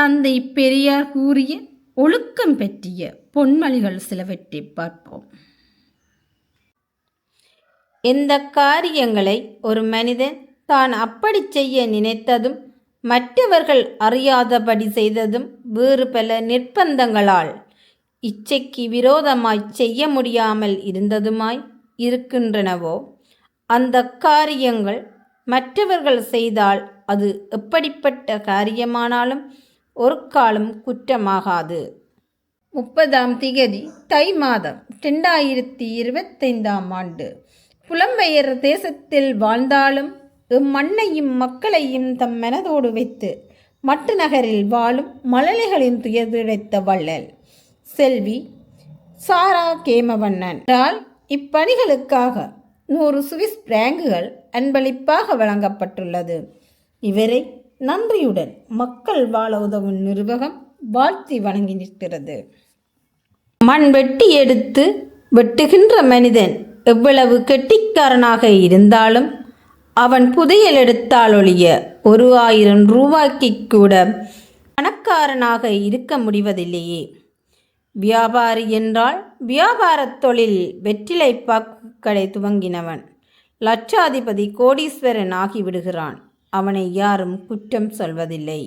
தந்தை பெரியார் கூறிய ஒழுக்கம் பற்றிய பொன்மொழிகள் சிலவற்றை பார்ப்போம். எந்த காரியங்களை ஒரு மனிதன் தான் அப்படி செய்ய நினைத்ததும் மற்றவர்கள் அறியாதபடி செய்ததும் வேறு பல நிர்பந்தங்களால் இச்சைக்கு விரோதமாய் செய்ய முடியாமல் இருந்ததுமாய் இருக்கின்றனவோ அந்த காரியங்கள் மற்றவர்கள் செய்தால் அது எப்படிப்பட்ட காரியமானாலும் ஒரு காலம் குற்றமாகாது. முப்பதாம் திகதி தை மாதம் ரெண்டாயிரத்தி இருபத்தைந்தாம் ஆண்டு. புலம்பெயர் தேசத்தில் வாழ்ந்தாலும் இம்மண்ணையும் மக்களையும் தம் மனதோடு வைத்து மட்டு நகரில் வாழும் மழலைகளின் துயர்துடைத்த வள்ளல். செல்வி சாரா கேமவண்ணன். இப்பணிகளுக்காக நூறு சுவிஸ் பிராங்குகள் அன்பளிப்பாக வழங்கப்பட்டுள்ளது. இவரை நன்றியுடன் மக்கள் வாழ உதவும் நிர்வாகம் வாழ்த்தி வணங்கி நிற்கிறது. மண் வெட்டி எடுத்து வெட்டுகின்ற மனிதன் எவ்வளவு கெட்டிக்காரனாக இருந்தாலும் அவன் புதையல் எடுத்தால் ஒழிய ஒரு ஆயிரம் ரூபாய்க்கு கூட பணக்காரனாக இருக்க முடிவதில்லையே. வியாபாரி என்றால் வியாபாரத் தொழில் வெற்றிலை பாக்கு கடை துவங்கினவன். லட்சாதிபதி கோடீஸ்வரன் ஆகிவிடுகிறான். அவனை யாரும் குற்றம் சொல்வதில்லை.